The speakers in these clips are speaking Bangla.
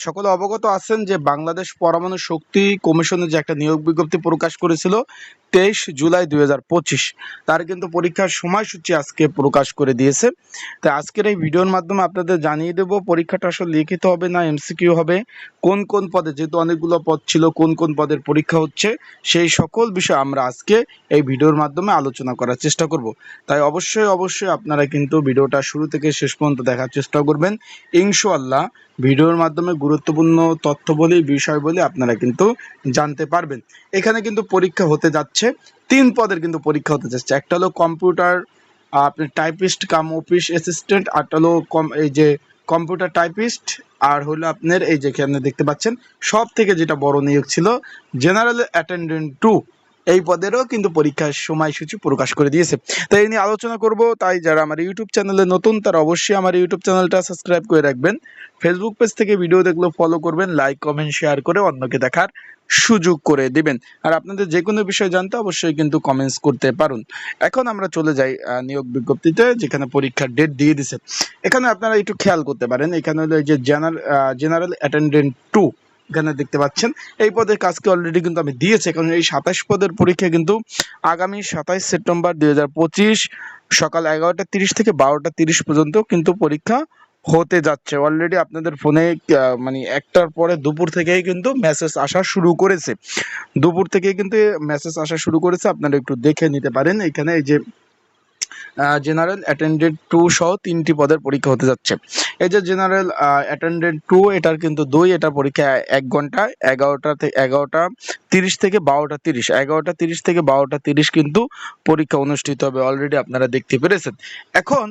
সকলে অবগত আছেন যে বাংলাদেশ পরমাণু শক্তি কমিশনের যে একটা নিয়োগ বিজ্ঞপ্তি প্রকাশ করেছিল তেইশ জুলাই দু হাজার পঁচিশ, তার কিন্তু পরীক্ষার সময়সূচি আজকে প্রকাশ করে দিয়েছে। তাই আজকের এই ভিডিওর মাধ্যমে আপনাদের জানিয়ে দেব, পরীক্ষাটা আসলে লিখিত হবে না, এমসিকিউ হবে, কোন কোন পদে, যেহেতু অনেকগুলো পদ ছিল, কোন কোন পদের পরীক্ষা হচ্ছে, সেই সকল বিষয় আমরা আজকে এই ভিডিওর মাধ্যমে আলোচনা করার চেষ্টা করব। তাই অবশ্যই অবশ্যই আপনারা কিন্তু ভিডিওটা শুরু থেকে শেষ পর্যন্ত দেখার চেষ্টা করবেন। ইনশাআল্লাহ, ভিডিওর মাধ্যমে গুরুত্বপূর্ণ তথ্য বলি বিষয় বলে আপনারা কিন্তু জানতে পারবেন। এখানে কিন্তু পরীক্ষা হতে যাচ্ছে। তিন পদের কিন্তু পরীক্ষা হতে যাচ্ছে। একটা হলো কম্পিউটার আপনি টাইপিস্ট, কাম অফিস অ্যাসিস্ট্যান্ট। আরটা হলো কম, এই যে কম্পিউটার টাইপিস্ট। আর হলো আপনার এই যেখানে দেখতে পাচ্ছেন সব থেকে যেটা বড় নিয়োগ ছিল, জেনারেল অ্যাটেন্ডেন্ট টু। এই পদেরও কিন্তু পরীক্ষার সময়সূচি প্রকাশ করে দিয়েছে। তাই নিয়ে আলোচনা করব। তাই যারা আমার ইউটিউব চ্যানেলে নতুন, তারা অবশ্যই আমার ইউটিউব চ্যানেলটা সাবস্ক্রাইব করে রাখবেন। ফেসবুক পেজ থেকে ভিডিও দেখলে ফলো করবেন লাইক কমেন্ট শেয়ার করে অন্যকে দেখার সুযোগ করে দিবেন। আর আপনাদের যে কোনো বিষয় জানতে অবশ্যই কিন্তু কমেন্টস করতে পারুন। এখন আমরা চলে যাই নিয়োগ বিজ্ঞপ্তিতে, যেখানে পরীক্ষার ডেট দিয়ে দিছে। এখানে আপনারা একটু খেয়াল করতে পারেন। এখানে হলো এই যে জেনারেল জেনারেল অ্যাটেন্ডেন্ট টু এখানে দেখতে পাচ্ছেন। এই পদের কাজকে অলরেডি কিন্তু আমি দিয়েছি। কারণ এই সাতাশ পদের পরীক্ষা কিন্তু আগামী সাতাইশ সেপ্টেম্বর দুই সকাল এগারোটা তিরিশ থেকে বারোটা তিরিশ পর্যন্ত কিন্তু পরীক্ষা হতে যাচ্ছে। অলরেডি আপনাদের ফোনে মানে একটার পরে দুপুর থেকেই কিন্তু মেসেজ আসা শুরু করেছে। দুপুর থেকেই কিন্তু মেসেজ আসা শুরু করেছে। আপনারা একটু দেখে নিতে পারেন। এখানে এই যে জেনারেল অ্যাটেন্ডেন্ট টু সহ তিনটি পদের পরীক্ষা হতে যাচ্ছে। এই যে জেনারেল অ্যাটেন্ডেন্ট টু এটার কিন্তু দুই এটা পরীক্ষা এক ঘণ্টা, এগারোটা এগারোটা তিরিশ থেকে বারোটা তিরিশ। এগারোটা তিরিশ থেকে বারোটা তিরিশ কিন্তু পরীক্ষা অনুষ্ঠিত হবে অলরেডি আপনারা দেখতে পেরেছেন। এখন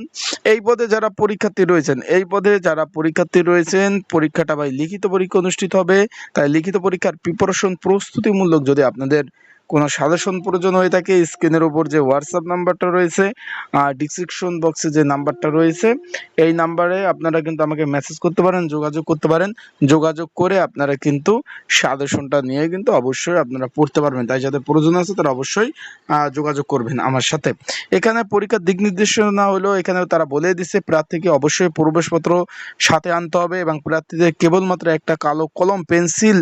এই পদে যারা পরীক্ষার্থী রয়েছেন, এই পদে যারা পরীক্ষার্থী রয়েছেন, পরীক্ষাটা ভাই লিখিত পরীক্ষা অনুষ্ঠিত হবে। তাই লিখিত পরীক্ষার প্রিপারেশন প্রস্তুতিমূলক যদি আপনাদের কোনো সাজেশন প্রয়োজন হয়ে থাকে, স্ক্রিনের উপর যে হোয়াটসঅ্যাপ নাম্বারটা রয়েছে, আর ডিসক্রিপশন বক্সে যে নাম্বারটা রয়েছে, এই নাম্বারে আপনারা কিন্তু আমাকে মেসেজ করতে পারেন, যোগাযোগ করতে পারেন। যোগাযোগ করে আপনারা কিন্তু সাজেশনটা নিয়ে কিন্তু অবশ্যই আপনারা পড়তে পারবেন। তাই যাদের প্রয়োজন আছে তারা অবশ্যই যোগাযোগ করবেন আমার সাথে। এখানে পরীক্ষার দিক নির্দেশনা হলো এখানে তারা বলে দিচ্ছে প্রার্থীকে অবশ্যই প্রবেশপত্র সাথে আনতে হবে এবং প্রার্থীদের কেবলমাত্র একটা কালো কলম, পেন্সিল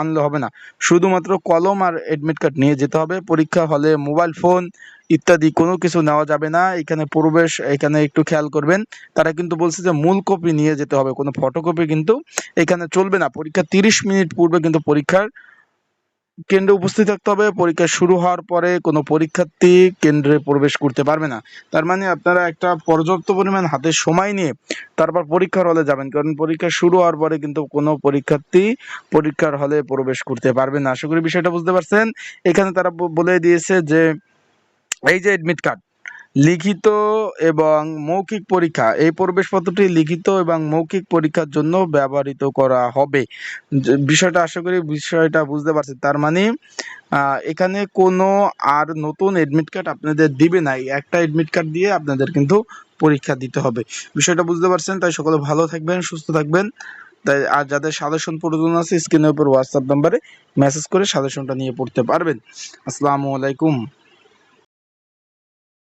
আনলে হবে না। শুধুমাত্র কলম আর এডমিট কার্ড নিয়ে যেতে হবে। পরীক্ষা হলে মোবাইল ফোন ইত্যাদি কোনো কিছু নেওয়া যাবে না। এখানে প্রবেশ, এখানে একটু খেয়াল করবেন। তারা কিন্তু বলছে যে মূল কপি নিয়ে যেতে হবে। কোনো ফটোকপি কিন্তু এখানে চলবে না। পরীক্ষা তিরিশ মিনিট পূর্বে কিন্তু পরীক্ষার কেন্দ্রে উপস্থিত থাকতে হবে। পরীক্ষা শুরু হওয়ার পরে কোনো পরীক্ষার্থী কেন্দ্রে প্রবেশ করতে পারবে না। তার মানে আপনারা একটা পর্যাপ্ত পরিমাণ হাতে সময় নিয়ে তারপর পরীক্ষার হলে যাবেন। কারণ পরীক্ষা শুরু হওয়ার পরে কিন্তু কোনো পরীক্ষার্থী পরীক্ষার হলে প্রবেশ করতে পারবে না। আশা করি বিষয়টা বুঝতে পারছেন। এখানে তারা বলে দিয়েছে যে, এই যে এডমিট কার্ড লিখিত এবং মৌখিক পরীক্ষা। এই প্রবেশপত্রটি লিখিত এবং মৌখিক পরীক্ষার জন্য ব্যবহৃত করা হবে। বিষয়টা আশা করি বিষয়টা বুঝতে পারছেন। তার মানে এখানে কোনো আর নতুন এডমিট কার্ড আপনাদের দিবে নাই একটা এডমিট কার্ড দিয়ে আপনাদের কিন্তু পরীক্ষা দিতে হবে। বিষয়টা বুঝতে পারছেন? তাই সকলে ভালো থাকবেন, সুস্থ থাকবেন। তাই আর যাদের সাজেশন প্রয়োজন আছে স্ক্রিনের উপর হোয়াটসঅ্যাপ নাম্বারে মেসেজ করে সাজেশনটা নিয়ে পড়তে পারবেন। আসসালামু আলাইকুম।